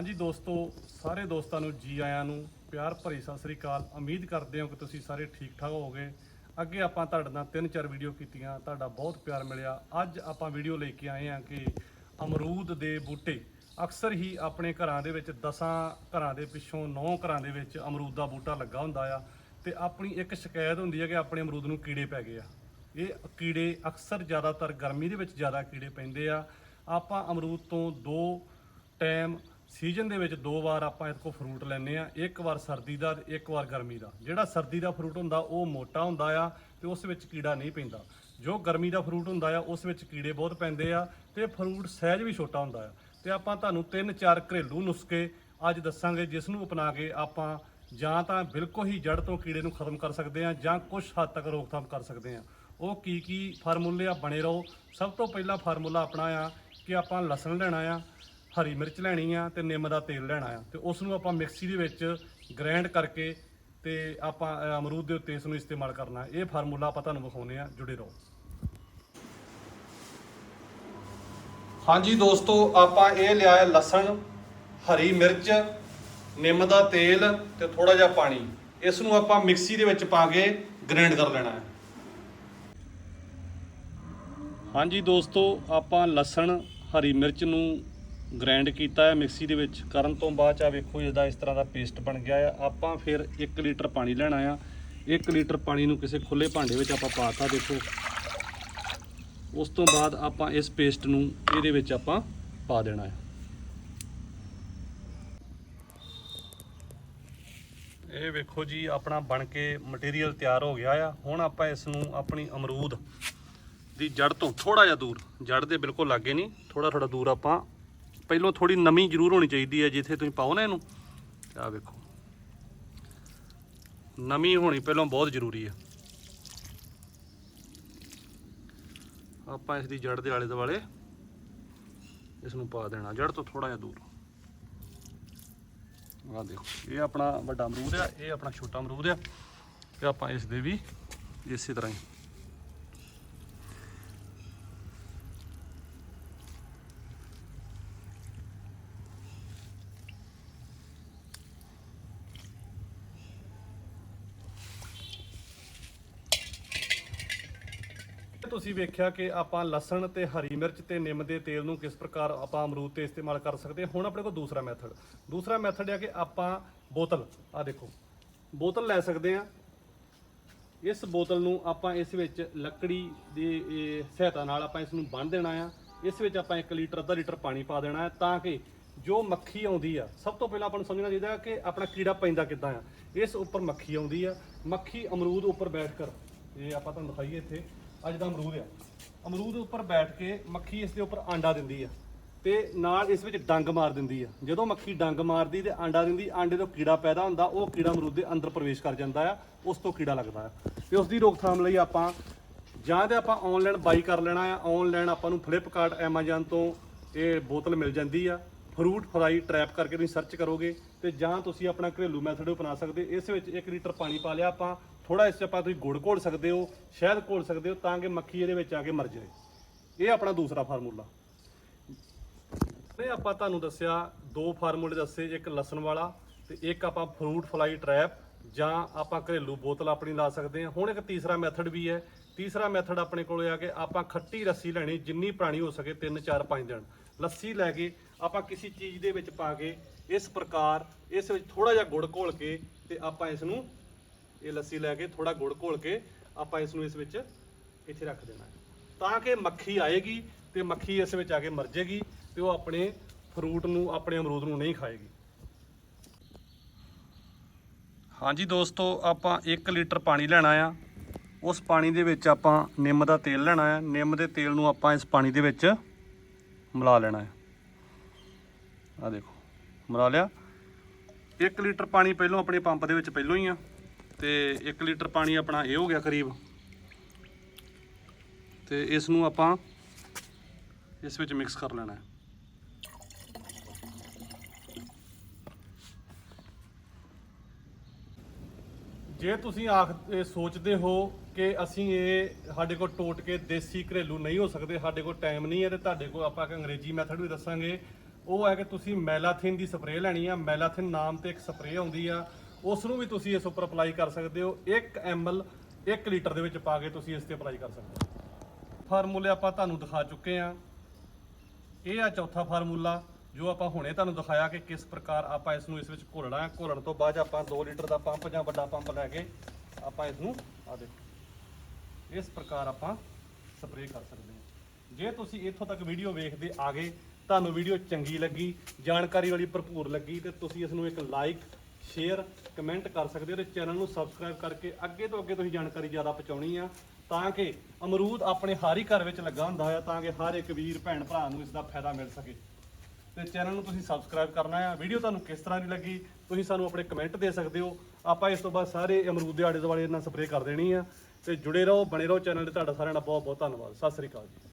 ਹਾਂਜੀ ਦੋਸਤੋ, ਸਾਰੇ ਦੋਸਤਾਂ ਨੂੰ, ਜੀ ਆਇਆਂ ਨੂੰ ਪਿਆਰ ਭਰੀ ਸਤਿ ਸ੍ਰੀ ਅਕਾਲ। ਉਮੀਦ ਕਰਦੇ ਹਾਂ ਕਿ ਤੁਸੀਂ ਸਾਰੇ ਠੀਕ ਠਾਕ ਹੋਵੋਗੇ। ਅੱਗੇ ਆਪਾਂ ਤੁਹਾਡੇ ਨਾਲ ਤਿੰਨ ਚਾਰ ਵੀਡੀਓ ਕੀਤੀਆਂ, ਤੁਹਾਡਾ ਬਹੁਤ ਪਿਆਰ ਮਿਲਿਆ। ਅੱਜ ਆਪਾਂ ਵੀਡੀਓ ਲੈ ਕੇ ਆਏ ਹਾਂ ਕਿ ਅਮਰੂਦ ਦੇ ਬੂਟੇ ਅਕਸਰ ਹੀ ਆਪਣੇ ਘਰਾਂ ਦੇ ਵਿੱਚ, ਦਸਾਂ ਘਰਾਂ ਦੇ ਪਿੱਛੋਂ, ਨੌ ਘਰਾਂ ਦੇ ਵਿੱਚ ਅਮਰੂਦ ਦਾ ਬੂਟਾ ਲੱਗਾ ਹੁੰਦਾ ਆ ਤੇ ਆਪਣੀ ਇੱਕ ਸ਼ਿਕਾਇਤ ਹੁੰਦੀ ਹੈ ਕਿ ਆਪਣੇ ਅਮਰੂਦ ਨੂੰ ਕੀੜੇ ਪੈ ਗਏ ਆ। ਇਹ ਕੀੜੇ ਅਕਸਰ ਜ਼ਿਆਦਾਤਰ ਗਰਮੀ ਦੇ ਵਿੱਚ ਜ਼ਿਆਦਾ ਕੀੜੇ ਪੈਂਦੇ ਆ। ਆਪਾਂ ਅਮਰੂਦ ਤੋਂ ਦੋ ਟਾਈਮ ਸੀਜ਼ਨ ਦੇ ਵਿੱਚ ਦੋ ਵਾਰ ਆਪਾਂ ਇਹਦੇ ਕੋਲ ਫਰੂਟ ਲੈਂਦੇ ਆ ਇੱਕ ਵਾਰ ਸਰਦੀ ਦਾ ਤੇ ਇੱਕ ਵਾਰ ਗਰਮੀ ਦਾ। ਜਿਹੜਾ ਸਰਦੀ ਦਾ ਫਰੂਟ ਹੁੰਦਾ, ਉਹ ਮੋਟਾ ਹੁੰਦਾ ਆ ਤੇ ਉਸ ਵਿੱਚ ਕੀੜਾ ਨਹੀਂ ਪੈਂਦਾ। ਜੋ ਗਰਮੀ ਦਾ ਫਰੂਟ ਹੁੰਦਾ ਆ, ਉਸ ਵਿੱਚ ਕੀੜੇ ਬਹੁਤ ਪੈਂਦੇ ਆ ਤੇ ਫਰੂਟ ਸਹਿਜ ਵੀ ਛੋਟਾ ਹੁੰਦਾ ਆ। ਤੇ ਆਪਾਂ ਤੁਹਾਨੂੰ ਤਿੰਨ ਚਾਰ ਘਰੇਲੂ ਨੁਸਖੇ ਅੱਜ ਦੱਸਾਂਗੇ, ਜਿਸ ਨੂੰ ਅਪਣਾ ਕੇ ਆਪਾਂ ਜਾਂ ਤਾਂ ਬਿਲਕੁਲ ਹੀ ਜੜ ਤੋਂ ਕੀੜੇ ਨੂੰ ਖਤਮ ਕਰ ਸਕਦੇ ਆ ਜਾਂ ਕੁਝ ਹੱਦ ਤੱਕ ਰੋਕਥਾਮ ਕਰ ਸਕਦੇ ਆ ਉਹ ਕੀ ਕੀ ਫਾਰਮੂਲੇ ਆ, ਬਣੇ ਰਹੋ। ਸਭ ਤੋਂ ਪਹਿਲਾ ਫਾਰਮੂਲਾ ਆਪਣਾ ਆ ਕਿ ਆਪਾਂ ਲਸਣ ਲੈਣਾ ਆ ਹਰੀ ਮਿਰਚ ਲੈਣੀ ਆ ਤੇ ਨਿੰਮ ਦਾ ਤੇਲ ਲੈਣਾ ਆ। ਤੇ ਉਸ ਨੂੰ ਆਪਾਂ ਮਿਕਸੀ ਦੇ ਵਿੱਚ ਗ੍ਰਾਈਂਡ ਕਰਕੇ ਤੇ ਆਪਾਂ ਅਮਰੂਦ ਦੇ ਉੱਤੇ ਇਸ ਨੂੰ ਇਸਤੇਮਾਲ ਕਰਨਾ। ਇਹ ਫਾਰਮੂਲਾ ਆਪਾਂ ਤੁਹਾਨੂੰ ਵਿਖਾਉਨੇ ਆ, ਜੁੜੇ ਰਹੋ। ਹਾਂਜੀ ਦੋਸਤੋ, ਆਪਾਂ ਇਹ ਲਿਆ ਹੈ ਲਸਣ, ਹਰੀ ਮਿਰਚ, ਨਿੰਮ ਦਾ ਤੇਲ ਤੇ ਥੋੜਾ ਜਿਹਾ ਪਾਣੀ। ਇਸ ਨੂੰ ਆਪਾਂ ਮਿਕਸੀ ਦੇ ਵਿੱਚ ਪਾ ਕੇ ਗ੍ਰਾਈਂਡ ਕਰ ਲੈਣਾ ਹੈ। ਹਾਂਜੀ ਦੋਸਤੋ, ਆਪਾਂ ਲਸਣ, ਹਰੀ ਮਿਰਚ ਨੂੰ ਗ੍ਰਾਈਂਡ ਕੀਤਾ ਹੈ ਮਿਕਸੀ ਦੇ ਵਿੱਚ। ਕਰਨ ਤੋਂ ਬਾਅਦ ਚ ਆ ਵੇਖੋ ਇਹਦਾ ਇਸ ਤਰ੍ਹਾਂ ਦਾ ਪੇਸਟ ਬਣ ਗਿਆ ਆ। ਆਪਾਂ ਫਿਰ 1 ਲੀਟਰ ਪਾਣੀ ਲੈਣਾ ਆ। 1 ਲੀਟਰ ਪਾਣੀ ਨੂੰ ਕਿਸੇ ਖੁੱਲੇ ਭਾਂਡੇ ਵਿੱਚ ਆਪਾਂ ਪਾਤਾ, ਦੇਖੋ। ਉਸ ਤੋਂ ਬਾਅਦ ਆਪਾਂ ਇਸ ਪੇਸਟ ਨੂੰ ਇਹਦੇ ਵਿੱਚ ਆਪਾਂ ਪਾ ਦੇਣਾ ਹੈ ਇਹ ਵੇਖੋ ਜੀ, ਆਪਣਾ ਬਣ ਕੇ ਮਟੀਰੀਅਲ ਤਿਆਰ ਹੋ ਗਿਆ ਆ। ਹੁਣ ਆਪਾਂ ਇਸ ਨੂੰ ਆਪਣੀ ਅਮਰੂਦ ਦੀ ਜੜ ਤੋਂ ਥੋੜਾ ਜਿਹਾ ਦੂਰ ਜੜ ਦੇ ਬਿਲਕੁਲ ਲਾਗੇ ਨਹੀਂ ਥੋੜਾ ਥੋੜਾ ਦੂਰ ਆਪਾਂ ਪਹਿਲੋਂ ਥੋੜੀ ਨਮੀ ਜ਼ਰੂਰ ਹੋਣੀ ਚਾਹੀਦੀ ਹੈ, ਜਿੱਥੇ ਤੁਸੀਂ ਪਾਓ ਨਾ ਇਹਨੂੰ। ਆ ਵੇਖੋ। ਨਮੀ ਹੋਣੀ ਪਹਿਲਾਂ ਬਹੁਤ ਜ਼ਰੂਰੀ ਹੈ। ਆਪਾਂ ਇਸ ਦੀ ਜੜ ਦੇ ਆਲੇ ਦੁਆਲੇ ਇਸ ਨੂੰ ਪਾ ਦੇਣਾ, ਜੜ ਤੋਂ ਥੋੜਾ ਜਿਹਾ ਦੂਰ। ਆਹ ਦੇਖੋ, ਇਹ ਆਪਣਾ ਵੱਡਾ ਅਮਰੂਦ ਆ, ਇਹ ਆਪਣਾ ਛੋਟਾ ਅਮਰੂਦ ਆ, ਤੇ ਆਪਾਂ ਇਸ ਦੇ ਵੀ ਇਸੇ ਤਰ੍ਹਾਂ ਹੀ ਤੁਸੀਂ ਵੇਖਿਆ ਕਿ ਆਪਾਂ ਲਸਣ ਤੇ ਹਰੀ ਮਿਰਚ ਤੇ ਨਿੰਮ ਦੇ ਤੇਲ ਨੂੰ ਕਿਸ ਪ੍ਰਕਾਰ ਆਪਾਂ ਅਮਰੂਦ ਤੇ ਇਸਤੇਮਾਲ ਕਰ ਸਕਦੇ ਹਾਂ? ਹੁਣ ਆਪਣੇ ਕੋਲ ਦੂਸਰਾ ਮੈਥਡ ਦੂਸਰਾ ਮੈਥਡ ਹੈ ਕਿ ਆਪਾਂ ਬੋਤਲ ਆ ਦੇਖੋ, ਬੋਤਲ ਲੈ ਸਕਦੇ ਆ ਇਸ ਬੋਤਲ ਨੂੰ ਆਪਾਂ ਇਸ ਵਿੱਚ ਲੱਕੜੀ ਦੀ ਸਹਾਇਤਾ ਨਾਲ ਆਪਾਂ ਇਸ ਨੂੰ ਬੰਨ੍ਹ ਦੇਣਾ ਆ। ਇਸ ਵਿੱਚ ਆਪਾਂ 1 ਲੀਟਰ, ਅੱਧਾ ਲੀਟਰ ਪਾਣੀ ਪਾ ਦੇਣਾ ਹੈ ਤਾਂ ਕਿ ਜੋ ਮੱਖੀ ਆਉਂਦੀ ਆ, ਸਭ ਤੋਂ ਪਹਿਲਾਂ ਆਪਾਂ ਨੂੰ ਸਮਝਣਾ ਚਾਹੀਦਾ ਕਿ ਆਪਣਾ ਕੀੜਾ ਪੈਂਦਾ ਕਿੱਦਾਂ ਆ। ਇਸ ਉੱਪਰ ਮੱਖੀ ਆਉਂਦੀ ਆ। ਮੱਖੀ ਅਮਰੂਦ ਉੱਪਰ ਬੈਠ ਕਰ। ਇਹ ਆਪਾਂ ਤੁਹਾਨੂੰ ਦਿਖਾਈਏ ਇੱਥੇ। ਅੱਜ ਦਾ ਅਮਰੂਦ ਆ। ਅਮਰੂਦ ਉੱਪਰ ਬੈਠ ਕੇ ਮੱਖੀ ਇਸ ਦੇ ਉੱਪਰ ਆਂਡਾ ਦਿੰਦੀ ਆ ਤੇ ਨਾਲ ਇਸ ਵਿੱਚ ਡੰਗ ਮਾਰ ਦਿੰਦੀ ਆ। ਜਦੋਂ ਮੱਖੀ ਡੰਗ ਮਾਰਦੀ ਤੇ ਆਂਡਾ ਦਿੰਦੀ, ਆਂਡੇ ਤੋਂ ਕੀੜਾ ਪੈਦਾ ਹੁੰਦਾ, ਉਹ ਕੀੜਾ ਅਮਰੂਦ ਦੇ ਅੰਦਰ ਪ੍ਰਵੇਸ਼ ਕਰ ਜਾਂਦਾ ਆ, ਉਸ ਤੋਂ ਕੀੜਾ ਲੱਗਦਾ ਆ। ਤੇ ਉਸ ਦੀ ਰੋਕਥਾਮ ਲਈ ਆਪਾਂ ਜਾਂ ਤੇ ਆਪਾਂ ਆਨਲਾਈਨ ਬਾਈ ਕਰ ਲੈਣਾ ਆ ਆਨਲਾਈਨ ਆਪਾਂ ਨੂੰ ਫਲਿੱਪਕਾਰਟ ਐਮਾਜ਼ਨ ਤੋਂ ਇਹ ਬੋਤਲ ਮਿਲ ਜਾਂਦੀ ਆ। ਫਰੂਟ ਫਰਾਈ ਟਰੈਪ ਕਰਕੇ ਤੁਸੀਂ ਸਰਚ ਕਰੋਗੇ ਤੇ ਜਾਂ ਤੁਸੀਂ ਆਪਣਾ ਘਰੇਲੂ ਮੈਥਡ ਅਪਣਾ ਸਕਦੇ, ਇਸ ਵਿੱਚ 1 ਲੀਟਰ ਪਾਣੀ ਪਾ ਲਿਆ ਆਪਾਂ ਥੋੜਾ ਇਸ 'ਚ ਆਪਾਂ ਤੁਸੀਂ ਗੁੜ ਘੋਲ ਸਕਦੇ ਹੋ, ਸ਼ਹਿਦ ਘੋਲ ਸਕਦੇ ਹੋ ਤਾਂ ਕਿ ਮੱਖੀ ਇਹਦੇ ਵਿੱਚ ਆ ਕੇ ਮਰ ਜਾਵੇ। ਇਹ ਆਪਣਾ ਦੂਸਰਾ ਫਾਰਮੂਲਾ। ਨੇ ਆਪਾਂ ਤੁਹਾਨੂੰ ਦੱਸਿਆ, ਦੋ ਫਾਰਮੂਲੇ ਦੱਸੇ, ਇੱਕ ਲਸਣ ਵਾਲਾ ਤੇ ਇੱਕ ਆਪਾਂ ਫਰੂਟ ਫਲਾਈ ਟਰੈਪ ਜਾਂ ਆਪਾਂ ਘਰੇਲੂ ਬੋਤਲ ਆਪਣੀ ਲਾ ਸਕਦੇ ਹਾਂ। ਹੁਣ ਇੱਕ ਤੀਸਰਾ ਮੈਥਡ ਵੀ ਹੈ। ਤੀਸਰਾ ਮੈਥਡ ਆਪਣੇ ਕੋਲ ਆ ਕਿ ਆਪਾਂ ਖੱਟੀ ਲੱਸੀ ਲੈਣੀ, ਜਿੰਨੀ ਪੁਰਾਣੀ ਹੋ ਸਕੇ 3 4 5 ਦਿਨ। ਲੱਸੀ ਲੈ ਕੇ ਆਪਾਂ ਕਿਸੇ ਚੀਜ਼ ਦੇ ਵਿੱਚ ਪਾ ਕੇ ਇਸ ਪ੍ਰਕਾਰ ਇਸ ਵਿੱਚ ਥੋੜਾ ਜਿਹਾ ਗੁੜ ਘੋਲ ਕੇ ਤੇ ਆਪਾਂ ਇਸ ਨੂੰ ਇਹ ਲੱਸੀ ਲੈ ਕੇ ਥੋੜਾ ਗੁੜ ਘੋਲ ਕੇ ਆਪਾਂ ਇਸ ਨੂੰ ਇਸ ਵਿੱਚ ਇੱਥੇ ਰੱਖ ਦੇਣਾ ਹੈ। ਤਾਂ ਕਿ ਮੱਖੀ ਆਏਗੀ ਤੇ ਮੱਖੀ ਇਸ ਵਿੱਚ ਆ ਕੇ ਮਰ ਜਾਏਗੀ ਤੇ ਉਹ ਆਪਣੇ ਫਰੂਟ ਨੂੰ, ਆਪਣੇ ਅਮਰੂਦ ਨੂੰ ਨਹੀਂ ਖਾਏਗੀ। ਹਾਂਜੀ ਦੋਸਤੋ, ਆਪਾਂ 1 ਲੀਟਰ ਪਾਣੀ ਲੈਣਾ ਆ। ਉਸ ਪਾਣੀ ਦੇ ਵਿੱਚ ਆਪਾਂ ਨਿੰਮ ਦਾ ਤੇਲ ਲੈਣਾ ਆ। ਨਿੰਮ ਦੇ ਤੇਲ ਨੂੰ ਆਪਾਂ ਇਸ ਪਾਣੀ ਦੇ ਵਿੱਚ ਮਿਲਾ ਲੈਣਾ ਹੈ ਆ ਦੇਖੋ, ਮਿਲਾ ਲਿਆ। 1 ਲੀਟਰ ਪਾਣੀ ਪਹਿਲਾਂ ਆਪਣੇ ਪੰਪ ਦੇ ਵਿੱਚ ਪਹਿਲਾਂ ਹੀ ਆ। ਤੇ 1 ਲੀਟਰ ਪਾਣੀ ਆਪਣਾ ਇਹ ਹੋ ਗਿਆ ਕਰੀਬ। ਤੇ ਇਸ ਨੂੰ ਆਪਾਂ ਇਸ ਵਿੱਚ ਮਿਕਸ ਕਰ ਲੈਣਾ ਹੈ। ਜੇ ਤੁਸੀਂ ਆਖ, ਇਹ ਸੋਚਦੇ ਹੋ ਕਿ ਅਸੀਂ ਇਹ ਸਾਡੇ ਕੋਲ ਟੋਟ ਕੇ ਦੇਸੀ ਘਰੇਲੂ ਨਹੀਂ ਹੋ ਸਕਦੇ, ਸਾਡੇ ਕੋਲ ਟਾਈਮ ਨਹੀਂ ਹੈ ਤੇ ਤੁਹਾਡੇ ਕੋਲ ਆਪਾਂ ਇੱਕ ਅੰਗਰੇਜ਼ੀ ਮੈਥਡ ਵੀ ਦੱਸਾਂਗੇ। ਉਹ ਹੈ ਕਿ ਤੁਸੀਂ ਮੈਲਾਥਿਨ ਦੀ ਸਪਰੇਅ ਲੈਣੀ ਆ। ਮੈਲਾਥਿਨ ਨਾਮ ਤੇ ਇੱਕ ਸਪਰੇਅ ਆਉਂਦੀ ਆ। ਉਸ ਨੂੰ ਵੀ ਤੁਸੀਂ ਇਸ ਉੱਪਰ ਅਪਲਾਈ ਕਰ ਸਕਦੇ ਹੋ। 1 ml 1 ਲੀਟਰ ਦੇ ਵਿੱਚ ਪਾ ਕੇ ਤੁਸੀਂ ਇਸ ਤੇ ਅਪਲਾਈ ਕਰ ਸਕਦੇ ਹੋ। ਫਾਰਮੂਲੇ ਆਪਾਂ ਤੁਹਾਨੂੰ ਦਿਖਾ ਚੁੱਕੇ ਆ ਇਹ ਆ ਚੌਥਾ ਫਾਰਮੂਲਾ, ਜੋ ਆਪਾਂ ਹੁਣੇ ਤੁਹਾਨੂੰ ਦਿਖਾਇਆ ਕਿ ਕਿਸ ਪ੍ਰਕਾਰ ਆਪਾਂ ਇਸ ਨੂੰ ਇਸ ਵਿੱਚ ਘੋਲਣਾ ਹੈ। ਘੋਲਣ ਤੋਂ ਬਾਅਦ ਆਪਾਂ 2 ਲੀਟਰ ਦਾ ਪੰਪ ਜਾਂ ਵੱਡਾ ਪੰਪ ਲੈ ਕੇ ਆਪਾਂ ਇਸ ਨੂੰ ਆ ਦੇਖੋ। ਇਸ ਪ੍ਰਕਾਰ ਆਪਾਂ ਸਪਰੇਅ ਕਰ ਸਕਦੇ ਹਾਂ। ਜੇ ਤੁਸੀਂ ਇੱਥੋਂ ਤੱਕ ਵੀਡੀਓ ਵੇਖਦੇ ਆ ਗਏ ਤੁਹਾਨੂੰ ਵੀਡੀਓ ਚੰਗੀ ਲੱਗੀ, ਜਾਣਕਾਰੀ ਵਾਲੀ ਭਰਪੂਰ ਲੱਗੀ, ਤੇ ਤੁਸੀਂ ਇਸ ਨੂੰ ਇੱਕ ਲਾਈਕ ਸ਼ੇਅਰ ਕਮੈਂਟ ਕਰ ਸਕਦੇ ਹੋ ਤੇ ਚੈਨਲ ਨੂੰ ਸਬਸਕ੍ਰਾਈਬ ਕਰਕੇ ਅੱਗੇ ਤੋਂ ਅੱਗੇ ਤੁਸੀਂ ਜਾਣਕਾਰੀ ਜ਼ਿਆਦਾ ਪਹੁੰਚਾਉਣੀ ਆ, ਤਾਂ ਕਿ ਅਮਰੂਦ ਆਪਣੇ ਹਰ ਹੀ ਘਰ ਵਿੱਚ ਲੱਗਾ ਹੁੰਦਾ ਹੈ ਤਾਂ ਕਿ ਹਰ ਇੱਕ ਵੀਰ, ਭੈਣ, ਭਰਾ ਨੂੰ ਇਸ ਦਾ ਫਾਇਦਾ ਮਿਲ ਸਕੇ। ਤੇ ਚੈਨਲ ਨੂੰ ਤੁਸੀਂ ਸਬਸਕ੍ਰਾਈਬ ਕਰਨਾ ਆ ਵੀਡੀਓ ਤੁਹਾਨੂੰ ਕਿਸ ਤਰ੍ਹਾਂ ਦੀ ਲੱਗੀ, ਤੁਸੀਂ ਸਾਨੂੰ ਆਪਣੇ ਕਮੈਂਟ ਦੇ ਸਕਦੇ ਹੋ। ਆਪਾਂ ਇਸ ਤੋਂ ਬਾਅਦ ਸਾਰੇ ਅਮਰੂਦ ਦੇ ਆਲੇ ਦੁਆਲੇ ਨਾਲ ਸਪਰੇਅ ਕਰ ਦੇਣੀ ਆ, ਤੇ ਜੁੜੇ ਰਹੋ, ਬਣੇ ਰਹੋ ਚੈਨਲ ਤੇ। ਤੁਹਾਡਾ ਸਾਰਿਆਂ ਦਾ ਬਹੁਤ ਬਹੁਤ ਧੰਨਵਾਦ। ਸਤਿ ਸ੍ਰੀ ਅਕਾਲ ਜੀ।